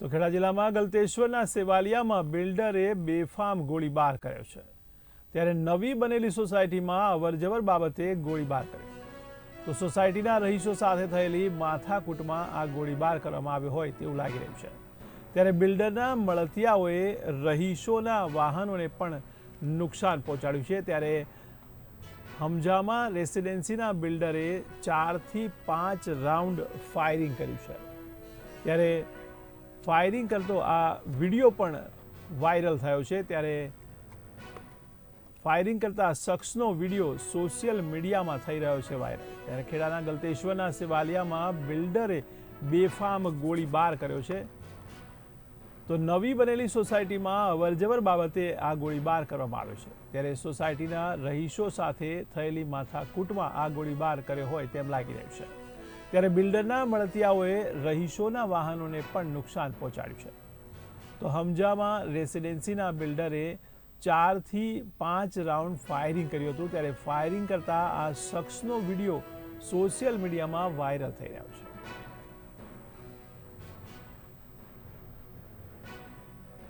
તો ખેડા જિલ્લામાં ગલતેશ્વરના સેવાલિયામાં બિલ્ડરે બેફામ ગોળીબાર કર્યો છે. ત્યારે નવી બનેલી સોસાયટીમાં અવરજવર બાબતે ગોળીબાર કર્યો તો સોસાયટીના રહીશો સાથે થયેલી માથાકૂટમાં આ ગોળીબાર કરવામાં આવ્યો હોય તેવું લાગી રહ્યું છે. ત્યારે બિલ્ડરના મળતિયાઓએ રહીશોના વાહનોને પણ નુકસાન પહોંચાડ્યું છે. ત્યારે હમજામાં રેસિડેન્સીના બિલ્ડરે ચારથી પાંચ રાઉન્ડ ફાયરિંગ કર્યું છે. ત્યારે ફાયરિંગ કરતો આ વીડિયો પણ વાયરલ થયો છે. ત્યારે ફાયરિંગ કરતા શખ્સનો વીડિયો સોશિયલ મીડિયામાં થઈ રહ્યો છે વાયરલ ત્યારે ખેડાના ગલતેશ્વરના સેવાલિયામાં બિલ્ડરે બેફામ ગોળીબાર કર્યો છે. તો નવી બનેલી સોસાયટીમાં અવરજવર બાબતે આ ગોળીબાર કરવામાં આવ્યો છે. ત્યારે સોસાયટીના રહીશો સાથે થયેલી માથાકૂટમાં આ ગોળીબાર કર્યો હોય તેમ લાગી રહ્યું છે. ત્યારે બિલ્ડરના મળતિયાઓએ રહીશોના વાહનોને પણ નુકસાન પહોંચાડ્યું છે. તો હમજામાં રેસિડેન્સીના બિલ્ડરે ચારથી પાંચ રાઉન્ડ ફાયરિંગ કર્યું હતું, ત્યારે ફાયરિંગ કરતા આ શખ્સનો વીડિયો સોશિયલ મીડિયામાં વાયરલ થઈ રહ્યો છે.